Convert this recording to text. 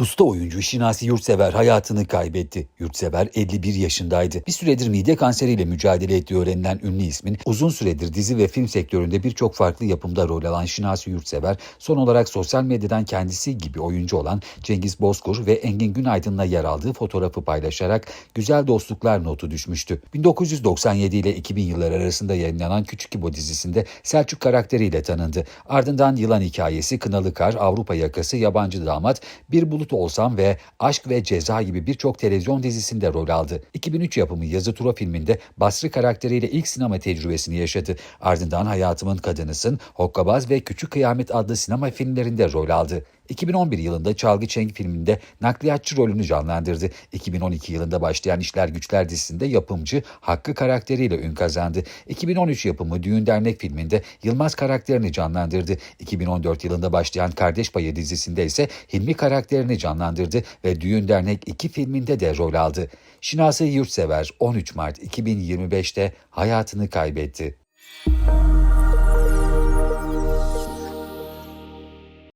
Usta oyuncu Şinasi Yurtsever hayatını kaybetti. Yurtsever 51 yaşındaydı. Bir süredir mide kanseriyle mücadele ettiği öğrenilen ünlü ismin uzun süredir dizi ve film sektöründe birçok farklı yapımda rol alan Şinasi Yurtsever son olarak sosyal medyadan kendisi gibi oyuncu olan Cengiz Bozkur ve Engin Günaydın'la yer aldığı fotoğrafı paylaşarak güzel dostluklar notu düşmüştü. 1997 ile 2000 yılları arasında yayınlanan Küçük İbo dizisinde Selçuk karakteriyle tanındı. Ardından Yılan Hikayesi, Kınalı Kar, Avrupa Yakası, Yabancı Damat, Bir Bulut Olsam ve Aşk ve Ceza gibi birçok televizyon dizisinde rol aldı. 2003 yapımı Yazı Tura filminde Basri karakteriyle ilk sinema tecrübesini yaşadı. Ardından Hayatımın Kadınısın, Hokkabaz ve Küçük Kıyamet adlı sinema filmlerinde rol aldı. 2011 yılında Çalgı Çengi filminde nakliyatçı rolünü canlandırdı. 2012 yılında başlayan İşler Güçler dizisinde yapımcı Hakkı karakteriyle ün kazandı. 2013 yapımı Düğün Dernek filminde Yılmaz karakterini canlandırdı. 2014 yılında başlayan Kardeş Payı dizisinde ise Hilmi karakterini canlandırdı ve Düğün Dernek 2 filminde de rol aldı. Şinasi Yurtsever 13 Mart 2025'te hayatını kaybetti.